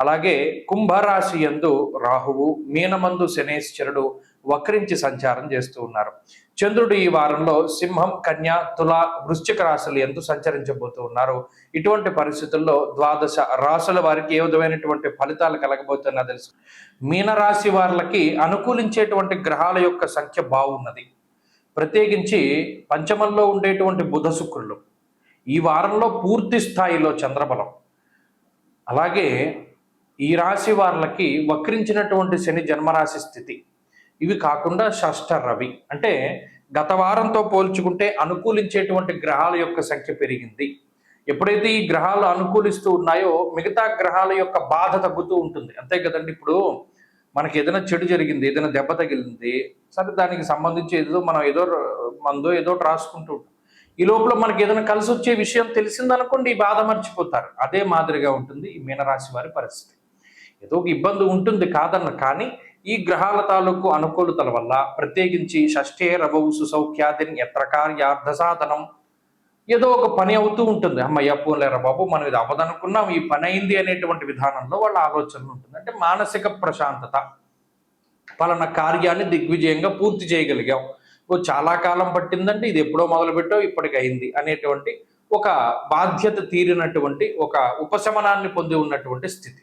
అలాగే కుంభరాశి యందు రాహువు మీనమందు శనేశ్వరుడు వక్రించి సంచారం చేస్తూ ఉన్నారు. చంద్రుడు ఈ వారంలో సింహం కన్య తుల వృశ్చిక రాశులు ఎందు సంచరించబోతూ ఉన్నారు. ఇటువంటి పరిస్థితుల్లో ద్వాదశ రాశుల వారికి ఏ విధమైనటువంటి ఫలితాలు కలగబోతున్నా తెలుసు. మీనరాశి వారికి అనుకూలించేటువంటి గ్రహాల యొక్క సంఖ్య బాగున్నది ప్రత్యేకించి పంచమంలో ఉండేటువంటి బుధ శుక్రులు. ఈ వారంలో పూర్తి స్థాయిలో చంద్రబలం. అలాగే ఈ రాశి వాళ్ళకి వక్రించినటువంటి శని జన్మరాశి స్థితి. ఇవి కాకుండా షష్ఠ రవి. అంటే గత వారంతో పోల్చుకుంటే అనుకూలించేటువంటి గ్రహాల యొక్క సంఖ్య పెరిగింది. ఎప్పుడైతే ఈ గ్రహాలు అనుకూలిస్తూ ఉన్నాయో మిగతా గ్రహాల యొక్క బాధ తగ్గుతూ ఉంటుంది. అంతే కదండి ఇప్పుడు మనకి ఏదైనా చెడు జరిగింది ఏదైనా దెబ్బ తగిలింది సరే దానికి సంబంధించి ఏదో మనం ఏదో మందో ఏదో రాసుకుంటూ ఉంటాం. ఈ లోపల మనకి ఏదైనా కలిసి వచ్చే విషయం తెలిసిందనుకోండి ఈ బాధ మర్చిపోతారు. అదే మాదిరిగా ఉంటుంది ఈ మీనరాశి వారి పరిస్థితి. ఏదో ఒక ఇబ్బంది ఉంటుంది కాదన్న కానీ ఈ గ్రహాల తాలూకు అనుకూలతల వల్ల ప్రత్యేకించి షష్ఠే రవవు సుసౌఖ్యాదిన్ ఎత్ర కార్యార్థ సాధనం. ఏదో ఒక పని అవుతూ ఉంటుంది. అమ్మయ్య పోలేరా బాబు మనం ఇది అవ్వదనుకున్నాం ఈ పని అయింది అనేటువంటి విధానంలో వాళ్ళ ఆలోచన ఉంటుంది. అంటే మానసిక ప్రశాంతత. పలానా కార్యాన్ని దిగ్విజయంగా పూర్తి చేయగలిగాం. ఓ చాలా కాలం పట్టిందంటే ఇది ఎప్పుడో మొదలుపెట్టో ఇప్పటికి అయింది అనేటువంటి ఒక బాధ్యత తీరినటువంటి ఒక ఉపశమనాన్ని పొంది ఉన్నటువంటి స్థితి.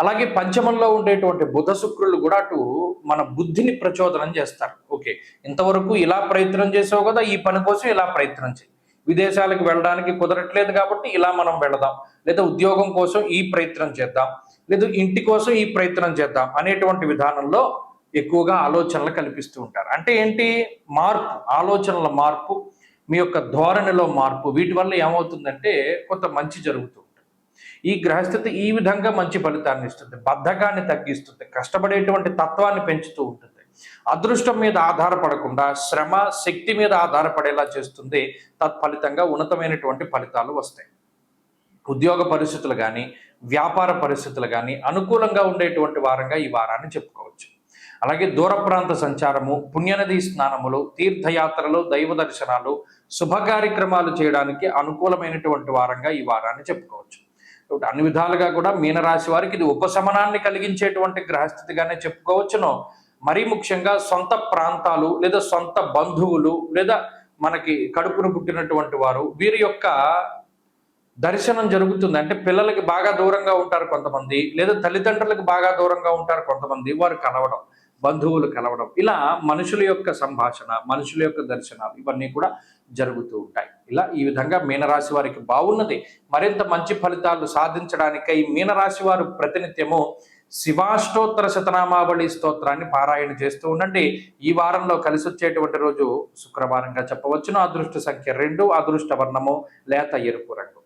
అలాగే పంచమంలో ఉండేటువంటి బుధ శుక్రులు కూడా అటు మన బుద్ధిని ప్రచోదనం చేస్తారు. ఓకే ఇంతవరకు ఇలా ప్రయత్నం చేసావు కదా ఈ పని కోసం ఇలా ప్రయత్నం చేయి. విదేశాలకు వెళ్ళడానికి కుదరట్లేదు కాబట్టి ఇలా మనం వెళదాం. లేదా ఉద్యోగం కోసం ఈ ప్రయత్నం చేద్దాం. లేదా ఇంటి కోసం ఈ ప్రయత్నం చేద్దాం అనేటువంటి విధానంలో ఎక్కువగా ఆలోచనలు కల్పిస్తూ ఉంటారు. అంటే ఏంటి? మార్పు ఆలోచనల మార్పు మీ యొక్క ధోరణిలో మార్పు. వీటి వల్ల ఏమవుతుందంటే కొంత మంచి జరుగుతుంది ఈ గ్రహస్థితి ఈ విధంగా మంచి ఫలితాన్ని ఇస్తుంది. బద్ధకాన్ని తగ్గిస్తుంది. కష్టపడేటువంటి తత్వాన్ని పెంచుతూ ఉంటుంది. అదృష్టం మీద ఆధారపడకుండా శ్రమ శక్తి మీద ఆధారపడేలా చేస్తుంది. తత్ఫలితంగా ఉన్నతమైనటువంటి ఫలితాలు వస్తాయి. ఉద్యోగ పరిస్థితులు కానీ వ్యాపార పరిస్థితులు కానీ అనుకూలంగా ఉండేటువంటి వారంగా ఈ వారాన్ని చెప్పుకోవచ్చు. అలాగే దూర ప్రాంత సంచారము పుణ్యనది స్నానములు తీర్థయాత్రలు దైవ దర్శనాలు శుభ కార్యక్రమాలు చేయడానికి అనుకూలమైనటువంటి వారంగా ఈ వారాన్ని చెప్పుకోవచ్చు. కాబట్టి అన్ని విధాలుగా కూడా మీనరాశి వారికి ఇది ఉపశమనాన్ని కలిగించేటువంటి గ్రహస్థితిగానే చెప్పుకోవచ్చును. మరీ ముఖ్యంగా సొంత ప్రాంతాలు లేదా సొంత బంధువులు లేదా మనకి కడుపును పుట్టినటువంటి వారు వీరి యొక్క దర్శనం జరుగుతుంది. అంటే పిల్లలకి బాగా దూరంగా ఉంటారు కొంతమంది లేదా తల్లిదండ్రులకు బాగా దూరంగా ఉంటారు కొంతమంది. వారు కలవడం బంధువులు కలవడం ఇలా మనుషుల యొక్క సంభాషణ మనుషుల యొక్క దర్శనాలు ఇవన్నీ కూడా జరుగుతూ ఉంటాయి. ఇలా ఈ విధంగా మీనరాశి వారికి బాగున్నది. మరింత మంచి ఫలితాలు సాధించడానికై మీనరాశి వారు ప్రతినిత్యము శివాష్టోత్తర శతనామావళి స్తోత్రాన్ని పారాయణ చేస్తూ ఉండండి. ఈ వారంలో కలిసి వచ్చేటువంటి రోజు శుక్రవారంగా చెప్పవచ్చును. అదృష్ట సంఖ్య రెండు అదృష్ట వర్ణము లేత ఎరుపు రంగు.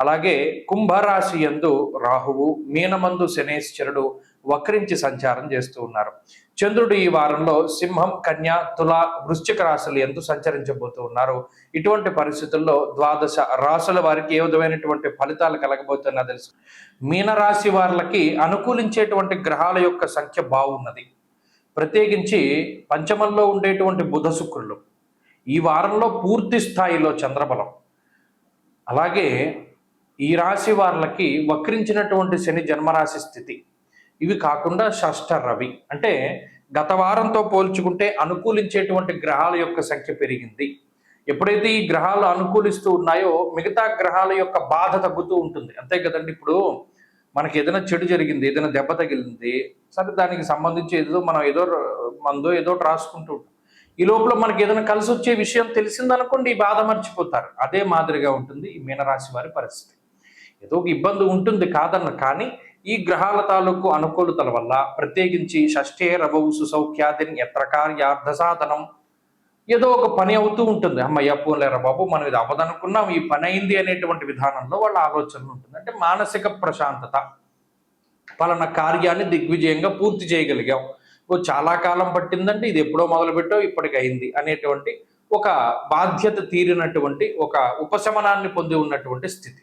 అలాగే కుంభరాశి యందు రాహువు మీనమందు శనేశ్వరుడు వక్రించి సంచారం చేస్తూ ఉన్నారు. చంద్రుడు ఈ వారంలో సింహం కన్య తుల వృశ్చిక రాశులు ఎందు సంచరించబోతూ ఉన్నారు. ఇటువంటి పరిస్థితుల్లో ద్వాదశ రాశుల వారికి ఏ విధమైనటువంటి ఫలితాలు కలగబోతున్నా తెలుసు. మీనరాశి వారికి అనుకూలించేటువంటి గ్రహాల యొక్క సంఖ్య బాగున్నది ప్రత్యేకించి పంచమంలో ఉండేటువంటి బుధ శుక్రులు. ఈ వారంలో పూర్తి స్థాయిలో చంద్రబలం. అలాగే ఈ రాశి వాళ్ళకి వక్రించినటువంటి శని జన్మరాశి స్థితి. ఇవి కాకుండా షష్ఠ రవి. అంటే గత వారంతో పోల్చుకుంటే అనుకూలించేటువంటి గ్రహాల యొక్క సంఖ్య పెరిగింది. ఎప్పుడైతే ఈ గ్రహాలు అనుకూలిస్తూ ఉన్నాయో మిగతా గ్రహాల యొక్క బాధ తగ్గుతూ ఉంటుంది. అంతే కదండి ఇప్పుడు మనకి ఏదైనా చెడు జరిగింది ఏదైనా దెబ్బ తగిలింది సరే దానికి సంబంధించి ఏదో మనం ఏదో మందో ఏదో రాసుకుంటూ ఉంటాం. ఈ లోపల మనకి ఏదైనా కలిసి వచ్చే విషయం తెలిసిందనుకోండి ఈ బాధ మర్చిపోతారు. అదే మాదిరిగా ఉంటుంది ఈ మీనరాశి వారి పరిస్థితి. ఏదో ఒక ఇబ్బంది ఉంటుంది కాదన్న కానీ ఈ గ్రహాల తాలూకు అనుకూలతల వల్ల ప్రత్యేకించి షష్ఠే రవవు సుసౌఖ్యాదిన్ ఎత్ర కార్యార్థ సాధనం. ఏదో ఒక పని అవుతూ ఉంటుంది. అమ్మయ్య పోలేరా బాబు మనం ఇది అవ్వదనుకున్నాం ఈ పని అయింది అనేటువంటి విధానంలో వాళ్ళ ఆలోచన ఉంటుంది. అంటే మానసిక ప్రశాంతత పలానా కార్యాన్ని దిగ్విజయంగా పూర్తి చేయగలిగాం. ఓ చాలా కాలం పట్టిందంటే ఇది ఎప్పుడో మొదలుపెట్టో ఇప్పటికి అయింది అనేటువంటి ఒక బాధ్యత తీరినటువంటి ఒక ఉపశమనాన్ని పొంది ఉన్నటువంటి స్థితి.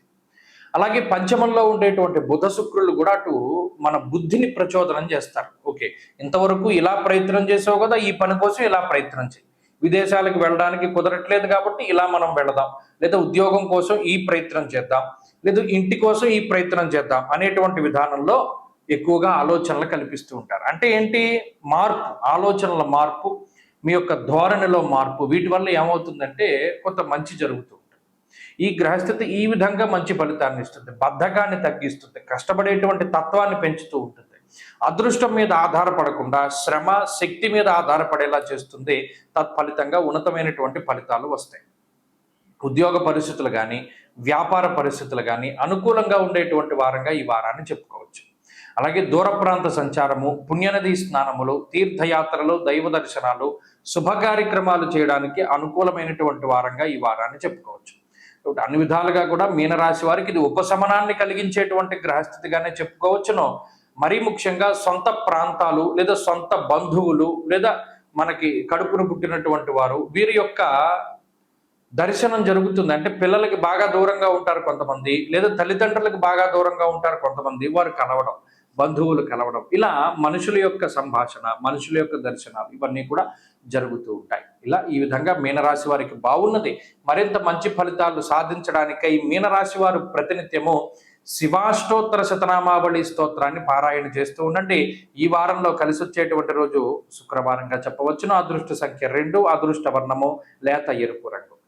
అలాగే పంచమంలో ఉండేటువంటి బుధ శుక్రులు కూడా అటు మన బుద్ధిని ప్రచోదనం చేస్తారు. ఓకే ఇంతవరకు ఇలా ప్రయత్నం చేసావు కదా ఈ పని కోసం ఇలా ప్రయత్నం చేయి. విదేశాలకు వెళ్ళడానికి కుదరట్లేదు కాబట్టి ఇలా మనం వెళదాం. లేదా ఉద్యోగం కోసం ఈ ప్రయత్నం చేద్దాం. లేదా ఇంటి కోసం ఈ ప్రయత్నం చేద్దాం అనేటువంటి విధానంలో ఎక్కువగా ఆలోచనలు కల్పిస్తూ ఉంటారు. అంటే ఏంటి? మార్పు ఆలోచనల మార్పు మీ యొక్క ధోరణిలో మార్పు. వీటి వల్ల ఏమవుతుందంటే కొంత మంచి జరుగుతుంది ఈ గ్రహస్థితి ఈ విధంగా మంచి ఫలితాన్ని ఇస్తుంది. బద్ధకాన్ని తగ్గిస్తుంది. కష్టపడేటువంటి తత్వాన్ని పెంచుతూ ఉంటుంది. అదృష్టం మీద ఆధారపడకుండా శ్రమ శక్తి మీద ఆధారపడేలా చేస్తుంది. తత్ఫలితంగా ఉన్నతమైనటువంటి ఫలితాలు వస్తాయి. ఉద్యోగ పరిస్థితులు కానీ వ్యాపార పరిస్థితులు కానీ అనుకూలంగా ఉండేటువంటి వారంగా ఈ వారాన్ని చెప్పుకోవచ్చు. అలాగే దూర ప్రాంత సంచారము పుణ్యనది స్నానములు తీర్థయాత్రలు దైవ దర్శనాలు శుభ కార్యక్రమాలు చేయడానికి అనుకూలమైనటువంటి వారంగా ఈ వారాన్ని చెప్పుకోవచ్చు. కాబట్టి అన్ని విధాలుగా కూడా మీనరాశి వారికి ఇది ఉపశమనాన్ని కలిగించేటువంటి గ్రహస్థితిగానే చెప్పుకోవచ్చును. మరీ ముఖ్యంగా సొంత ప్రాంతాలు లేదా సొంత బంధువులు లేదా మనకి కడుపును పుట్టినటువంటి వారు వీరి యొక్క దర్శనం జరుగుతుంది. అంటే పిల్లలకి బాగా దూరంగా ఉంటారు కొంతమంది లేదా తల్లిదండ్రులకు బాగా దూరంగా ఉంటారు కొంతమంది. వారు కలవడం బంధువులు కలవడం ఇలా మనుషుల యొక్క సంభాషణ మనుషుల యొక్క దర్శనాలు ఇవన్నీ కూడా జరుగుతూ ఉంటాయి. ఇలా ఈ విధంగా మీనరాశి వారికి బాగున్నది. మరింత మంచి ఫలితాలు సాధించడానికై మీనరాశి వారు ప్రతినిత్యము శివాష్టోత్తర శతనామావళి స్తోత్రాన్ని పారాయణ చేస్తూ ఉండండి. ఈ వారంలో కలిసి వచ్చేటువంటి రోజు శుక్రవారంగా చెప్పవచ్చును. అదృష్ట సంఖ్య రెండు అదృష్ట వర్ణము లేత ఎరుపు రంగు.